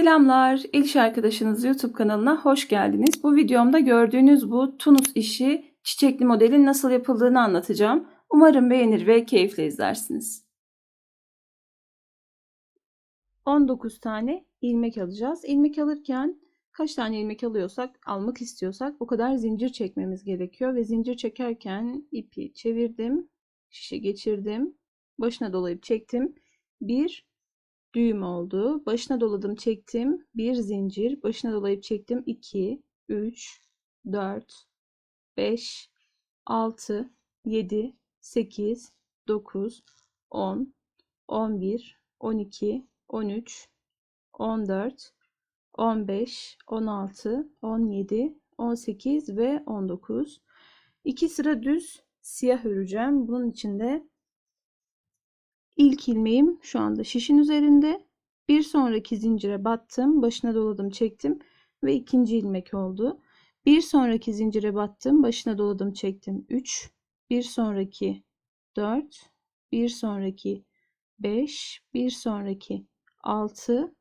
Selamlar, İliş Arkadaşınız YouTube kanalına hoş geldiniz. Bu videomda gördüğünüz bu Tunus işi çiçekli modelin nasıl yapıldığını anlatacağım. Umarım beğenir ve keyifle izlersiniz. 19 tane ilmek alacağız. İlmek alırken kaç tane ilmek alıyorsak, almak istiyorsak o kadar zincir çekmemiz gerekiyor. Ve zincir çekerken ipi çevirdim, şişe geçirdim, başına dolayıp çektim. Bir düğüm oldu. Başına doladım çektim. Bir zincir. Başına dolayıp çektim. 2, 3, 4, 5, 6, 7, 8, 9, 10, 11, 12, 13, 14, 15, 16, 17, 18 ve 19. 2 sıra düz siyah öreceğim. Bunun içinde İlk ilmeğim şu anda şişin üzerinde. Bir sonraki zincire battım. Başına doladım çektim. Ve ikinci ilmek oldu. Bir sonraki zincire battım. Başına doladım çektim. 3. Bir sonraki 4. Bir sonraki 5. Bir sonraki 6.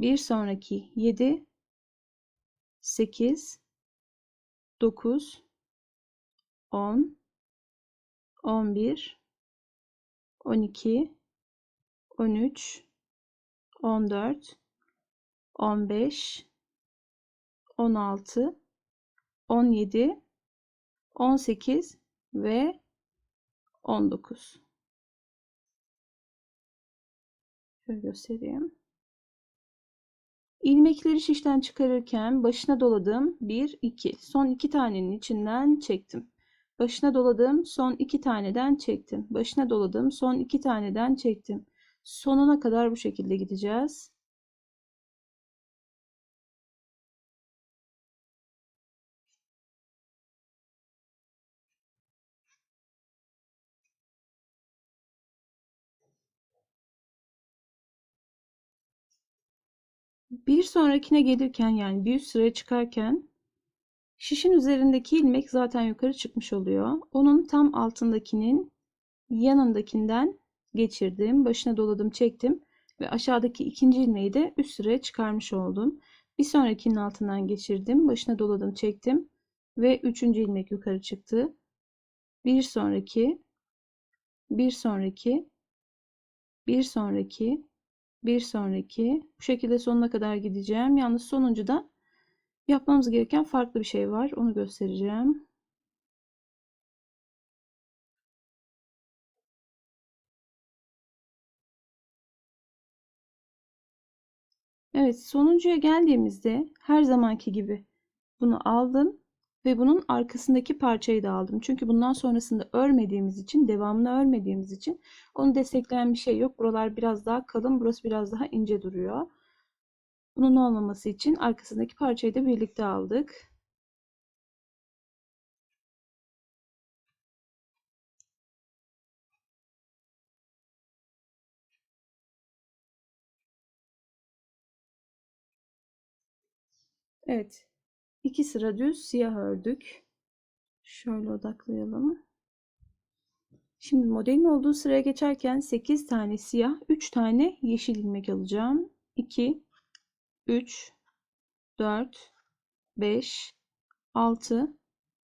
Bir sonraki 7. 8. 9. 10. 11. 12, 13, 14, 15, 16, 17, 18 ve 19. Şöyle göstereyim. İlmekleri şişten çıkarırken başına doladım. 1, 2. Son iki tanenin içinden çektim. Başına doladım. Son iki taneden çektim. Başına doladım. Son iki taneden çektim. Sonuna kadar bu şekilde gideceğiz. Bir sonrakine gelirken yani bir üst sıraya çıkarken Şişin üzerindeki ilmek zaten yukarı çıkmış oluyor. Onun tam altındakinin yanındakinden geçirdim. Başına doladım, çektim ve aşağıdaki ikinci ilmeği de üst sıraya çıkarmış oldum. Bir sonrakinin altından geçirdim. Başına doladım, çektim ve üçüncü ilmek yukarı çıktı. Bir sonraki, bir sonraki, bir sonraki, bir sonraki. Bu şekilde sonuna kadar gideceğim. Yalnız sonuncu da Yapmamız gereken farklı bir şey var. Onu göstereceğim. Evet sonuncuya geldiğimizde her zamanki gibi bunu aldım ve bunun arkasındaki parçayı da aldım. Çünkü bundan sonrasında örmediğimiz için, devamlı örmediğimiz için onu destekleyen bir şey yok. Buralar biraz daha kalın, burası biraz daha ince duruyor. Bunun olmaması için arkasındaki parçayı da birlikte aldık. Evet. iki sıra düz siyah ördük. Şöyle odaklayalım. Şimdi modelin olduğu sıraya geçerken 8 tane siyah, 3 tane yeşil ilmek alacağım. 2 3, 4, 5, 6,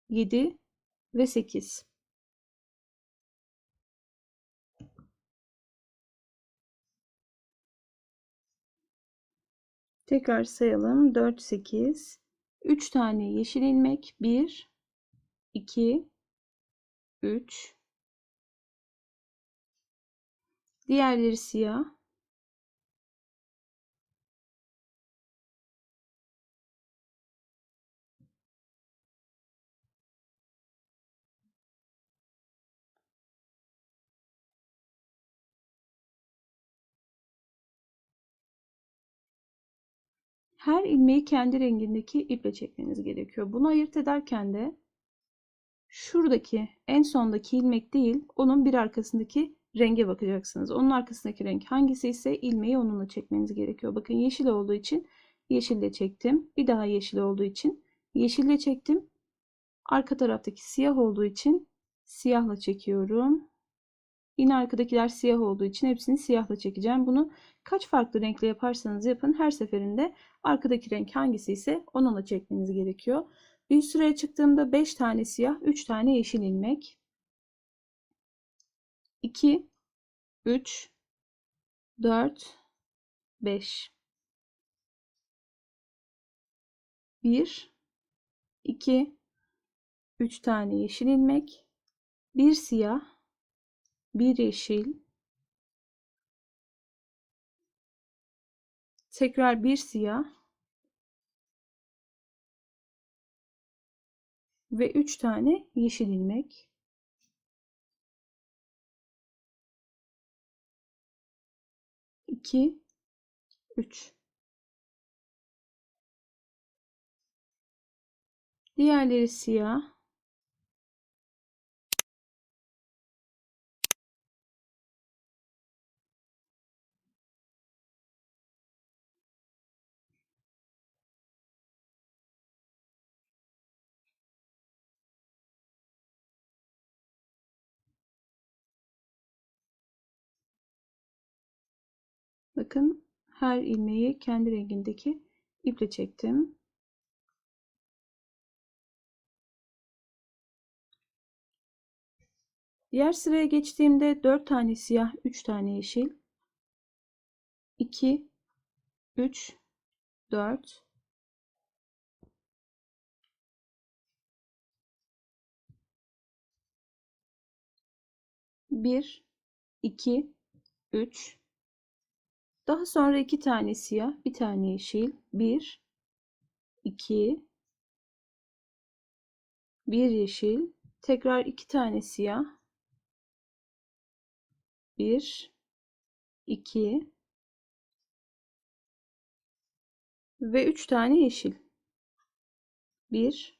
7 ve 8. Tekrar sayalım. 4, 8. 3 tane yeşil ilmek. 1, 2, 3. Diğerleri siyah. Her ilmeği kendi rengindeki iple çekmeniz gerekiyor. Bunu ayırt ederken de şuradaki en sondaki ilmek değil, onun bir arkasındaki renge bakacaksınız. Onun arkasındaki renk hangisi ise ilmeği onunla çekmeniz gerekiyor. Bakın yeşil olduğu için yeşille çektim. Bir daha yeşil olduğu için yeşille çektim. Arka taraftaki siyah olduğu için siyahla çekiyorum. Yine arkadakiler siyah olduğu için hepsini siyahla çekeceğim. Bunu kaç farklı renkle yaparsanız yapın her seferinde arkadaki renk hangisi ise onunla çekmeniz gerekiyor. Bir sıraya çıktığımda 5 tane siyah, 3 tane yeşil ilmek. 2 3 4 5 1 2 3 tane yeşil ilmek, bir siyah, bir yeşil, tekrar bir siyah ve 3 tane yeşil ilmek. İki, üç. Diğerleri siyah. Bakın her ilmeği kendi rengindeki iple çektim. Diğer sıraya geçtiğimde 4 tane siyah, 3 tane yeşil. 2 3 4 1 2 3 daha sonra iki tane siyah, bir tane yeşil. Bir, iki, bir yeşil. Tekrar iki tane siyah. Bir, iki ve üç tane yeşil. Bir,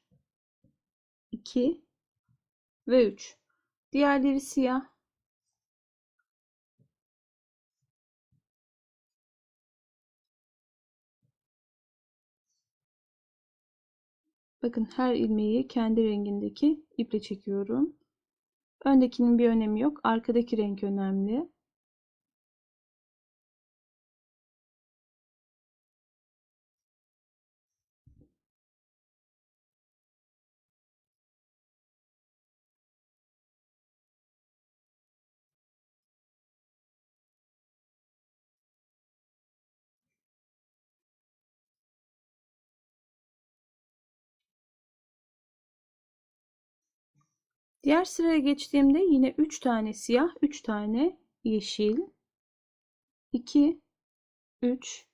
iki ve üç. Diğerleri siyah. Bakın her ilmeği kendi rengindeki iple çekiyorum. Öndekinin bir önemi yok. Arkadaki renk önemli. Diğer sıraya geçtiğimde yine 3 tane siyah, 3 tane yeşil. 2 3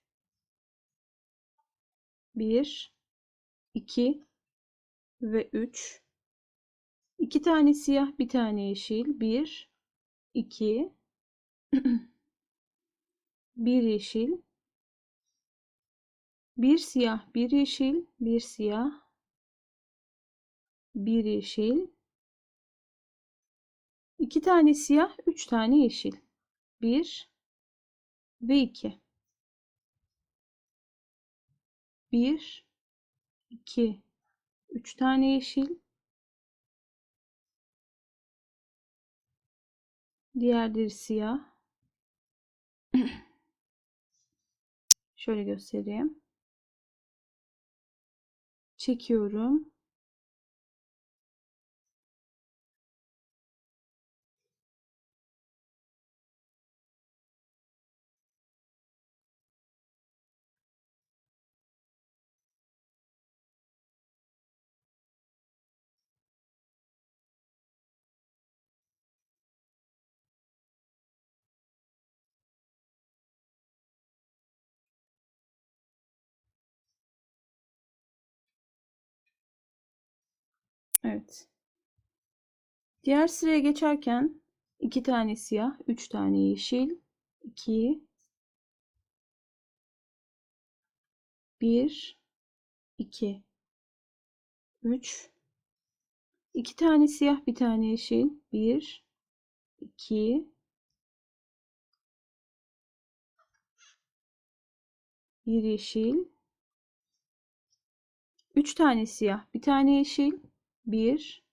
1 2 ve 3 2 tane siyah, bir tane yeşil. 1 2 bir yeşil bir siyah, bir yeşil, bir siyah, bir yeşil, İki tane siyah, üç tane yeşil. Bir ve iki. Bir, iki, üç tane yeşil. Diğerleri siyah. Şöyle göstereyim. Çekiyorum. Evet. Diğer sıraya geçerken iki tane siyah, üç tane yeşil, iki, bir, iki, üç, iki tane siyah, bir tane yeşil, bir, iki, bir yeşil, üç tane siyah, bir tane yeşil, 1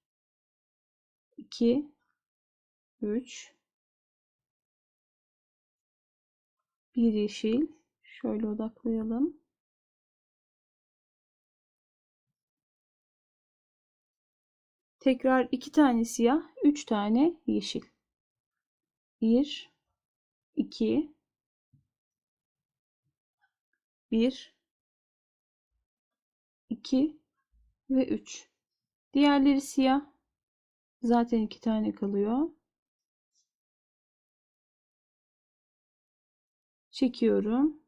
2 3 Bir yeşil. Şöyle odaklayalım. Tekrar iki tane siyah, üç tane yeşil. Bir, iki, bir, iki ve üç. Diğerleri siyah. Zaten iki tane kalıyor. Çekiyorum.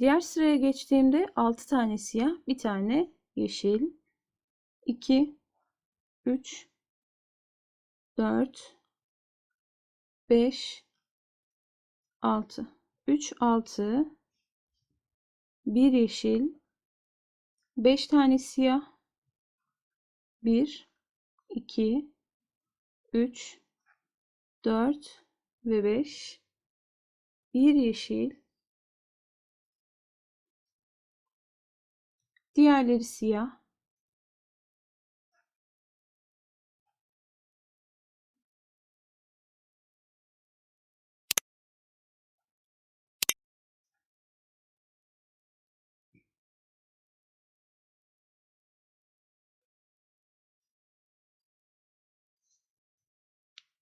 Diğer sıraya geçtiğimde 6 tane siyah, bir tane yeşil, 2, 3, 4, 5, 6. 3, 6, 1 yeşil, 5 tane siyah, 1, 2, 3, 4 ve 5. 1 yeşil, Diğerleri siyah.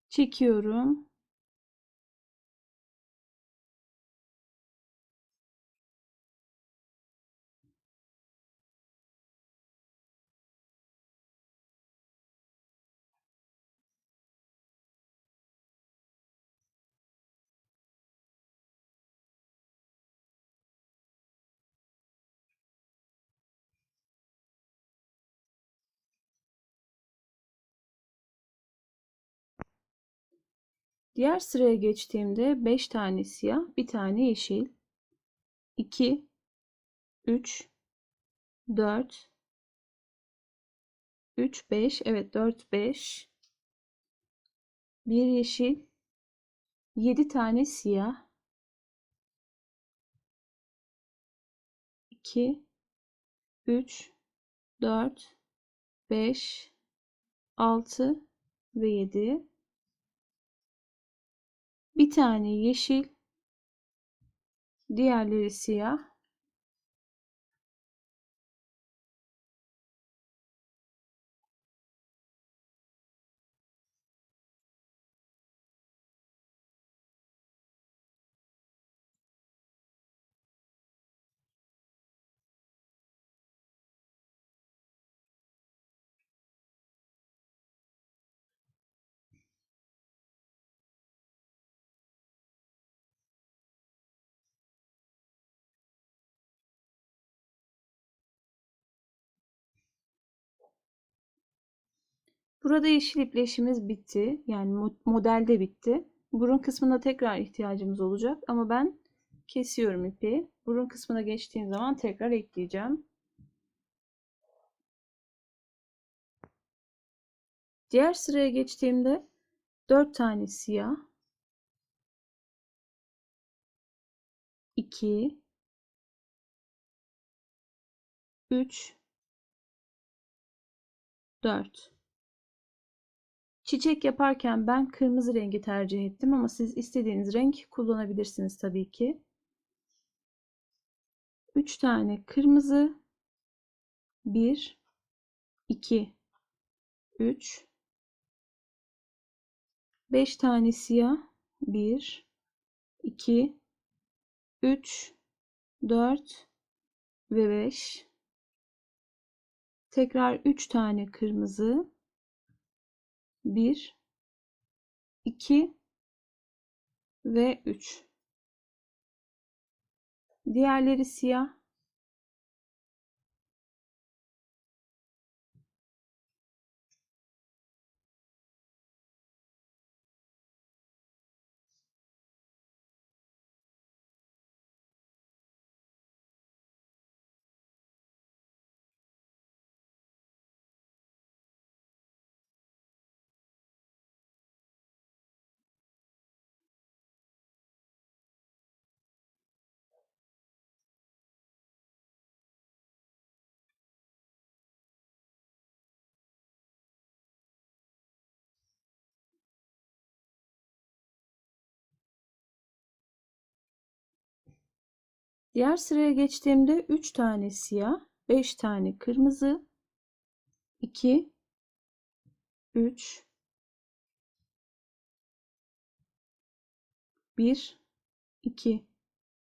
Çekiyorum. Diğer sıraya geçtiğimde 5 tane siyah, bir tane yeşil. 2 3 4 3 5 evet 4 5 bir yeşil 7 tane siyah. 2 3 4 5 6 ve 7 bir tane yeşil diğerleri siyah Burada yeşil ipleşimiz bitti. Yani modelde bitti. Burun kısmına tekrar ihtiyacımız olacak. Ama ben kesiyorum ipi. Burun kısmına geçtiğim zaman tekrar ekleyeceğim. Diğer sıraya geçtiğimde 4 tane siyah 2 3 4 Çiçek yaparken ben kırmızı rengi tercih ettim ama siz istediğiniz renk kullanabilirsiniz tabii ki. 3 tane kırmızı. 1 2 3 5 tane siyah. 1 2 3 4 ve 5 tekrar 3 tane kırmızı 1 2 ve 3 diğerleri siyah Diğer sıraya geçtiğimde 3 tane siyah, 5 tane kırmızı, 2 3 1 2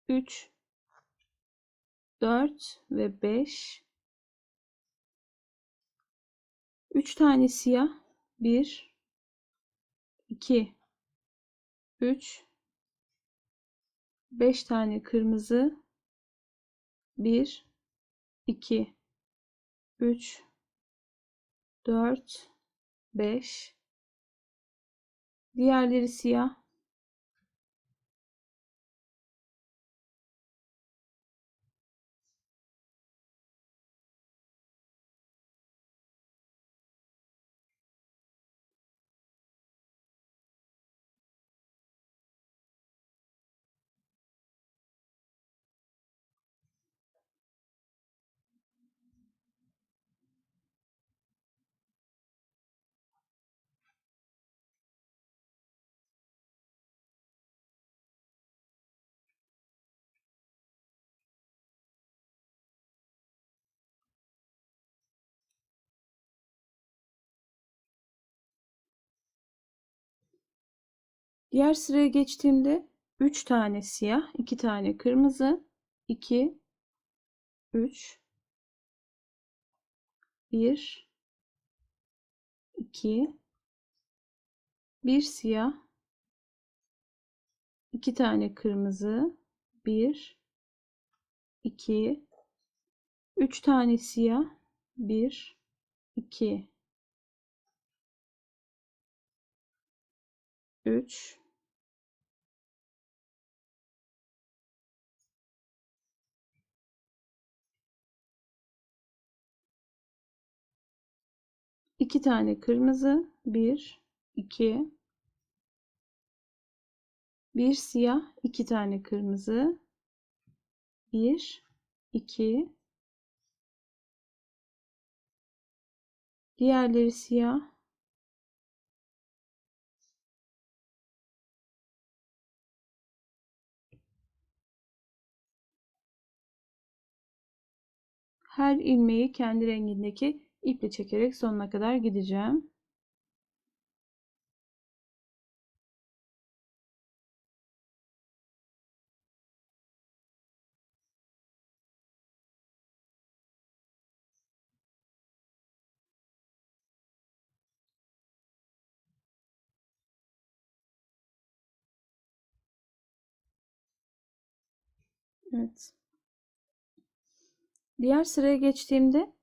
3 4 ve 5 3 tane siyah 1 2 3 5 tane kırmızı 1 2 3 4 5 diğerleri siyah Diğer sıraya geçtiğimde 3 tane siyah, 2 tane kırmızı, 2 3 1 2 1 siyah, 2 tane kırmızı, 1 2 3 tane siyah, 1 2 3 2 tane kırmızı, 1 2 1 siyah, 2 tane kırmızı, 1 2 diğerleri siyah. Her ilmeği kendi rengindeki iple çekerek sonuna kadar gideceğim. Evet. Diğer sıraya geçtiğimde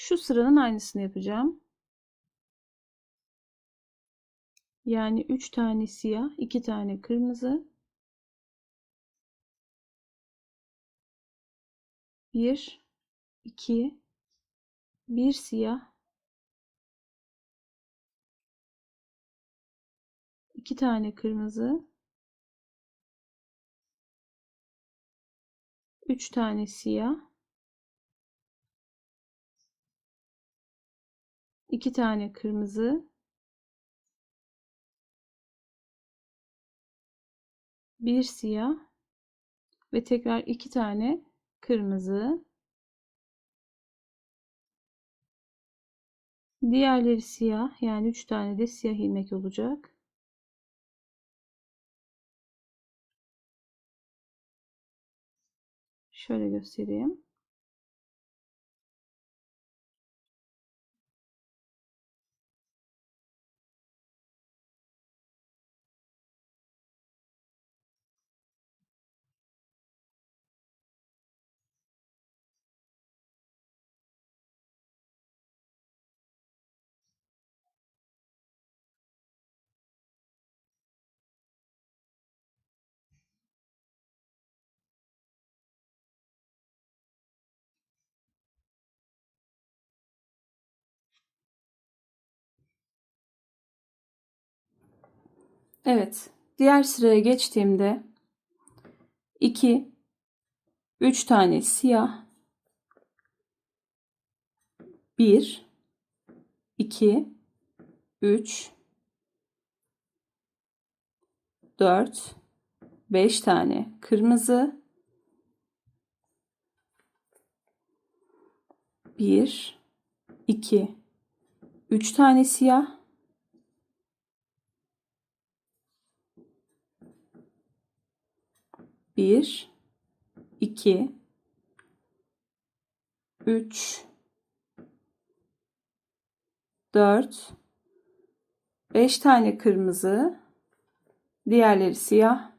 şu sıranın aynısını yapacağım. Yani 3 tane siyah, 2 tane kırmızı. 1 2 1 siyah 2 tane kırmızı 3 tane siyah 2 tane kırmızı. Bir siyah. Ve tekrar iki tane kırmızı. Diğerleri siyah yani üç tane de siyah ilmek olacak. Şöyle göstereyim Evet. Diğer sıraya geçtiğimde 2 3 tane siyah 1 2 3 4 5 tane kırmızı 1 2 3 tane siyah bir, iki, üç, dört, beş tane kırmızı, diğerleri siyah.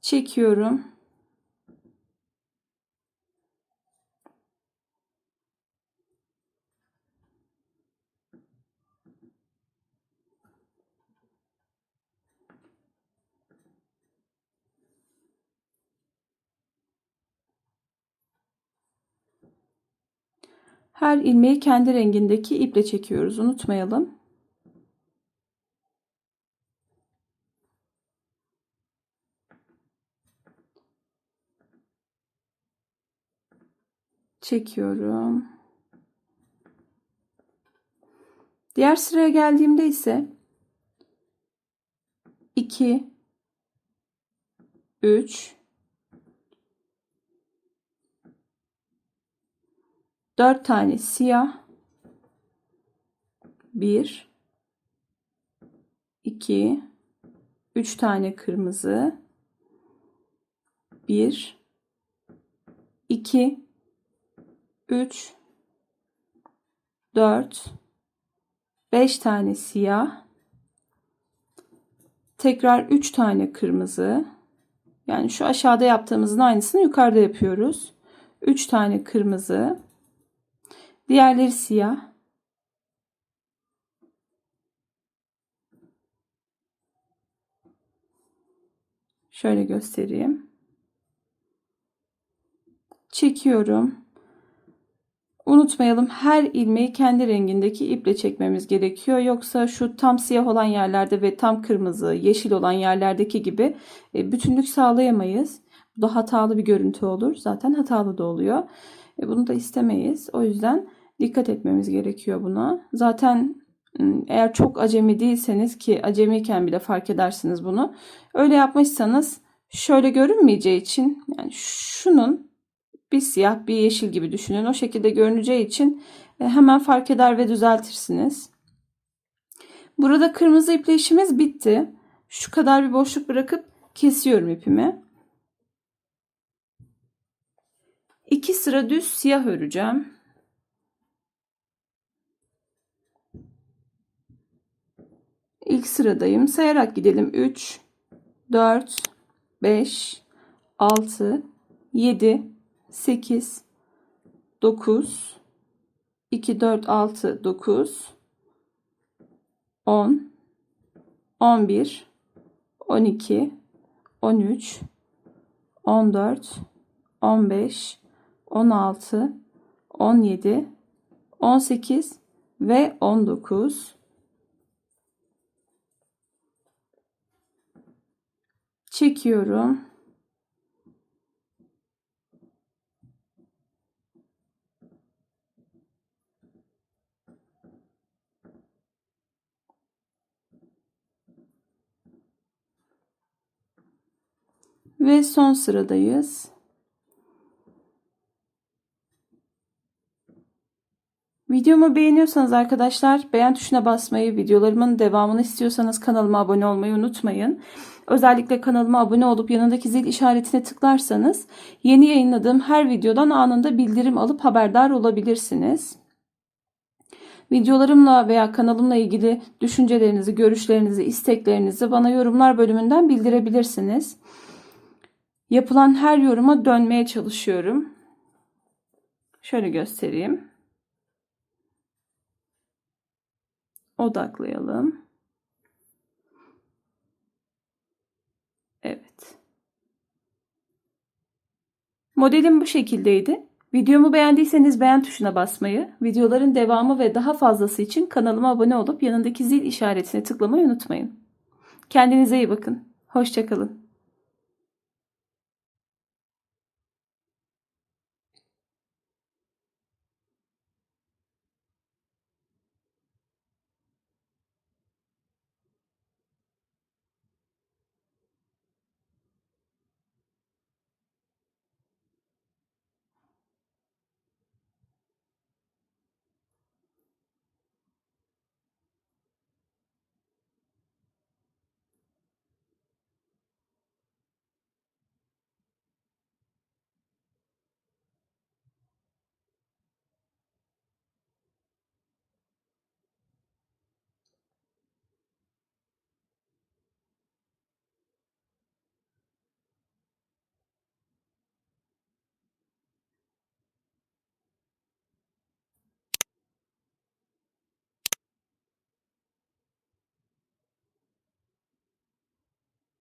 Çekiyorum. Her ilmeği kendi rengindeki iple çekiyoruz. Unutmayalım. Çekiyorum. Diğer sıraya geldiğimde ise 2 3 4 tane siyah. 1 2 3 tane kırmızı. 1 2 3 4 5 tane siyah. Tekrar 3 tane kırmızı. Yani şu aşağıda yaptığımızın aynısını yukarıda yapıyoruz. 3 tane kırmızı diğerleri siyah şöyle göstereyim çekiyorum Unutmayalım her ilmeği kendi rengindeki iple çekmemiz gerekiyor. Yoksa şu tam siyah olan yerlerde ve tam kırmızı, yeşil olan yerlerdeki gibi e, bütünlük sağlayamayız. Bu da hatalı bir görüntü olur. Zaten hatalı da oluyor. E, bunu da istemeyiz. O yüzden dikkat etmemiz gerekiyor buna. Zaten eğer çok acemi değilseniz ki acemiyken bile fark edersiniz bunu. Öyle yapmışsanız şöyle görünmeyeceği için yani şunun bir siyah bir yeşil gibi düşünün. O şekilde görüneceği için e, hemen fark eder ve düzeltirsiniz. Burada kırmızı iple işimiz bitti. Şu kadar bir boşluk bırakıp kesiyorum ipimi. İki sıra düz siyah öreceğim. İlk sıradayım. Sayarak gidelim. 3, 4, 5, 6, 7, 8 9 2 4 6 9 10 11 12 13 14 15 16 17 18 ve 19 çekiyorum Ve son sıradayız. Videomu beğeniyorsanız arkadaşlar beğen tuşuna basmayı, videolarımın devamını istiyorsanız kanalıma abone olmayı unutmayın. Özellikle kanalıma abone olup yanındaki zil işaretine tıklarsanız yeni yayınladığım her videodan anında bildirim alıp haberdar olabilirsiniz. Videolarımla veya kanalımla ilgili düşüncelerinizi, görüşlerinizi, isteklerinizi bana yorumlar bölümünden bildirebilirsiniz. Yapılan her yoruma dönmeye çalışıyorum. Şöyle göstereyim. Odaklayalım. Evet. Modelim bu şekildeydi. Videomu beğendiyseniz beğen tuşuna basmayı, videoların devamı ve daha fazlası için kanalıma abone olup yanındaki zil işaretine tıklamayı unutmayın. Kendinize iyi bakın. Hoşçakalın.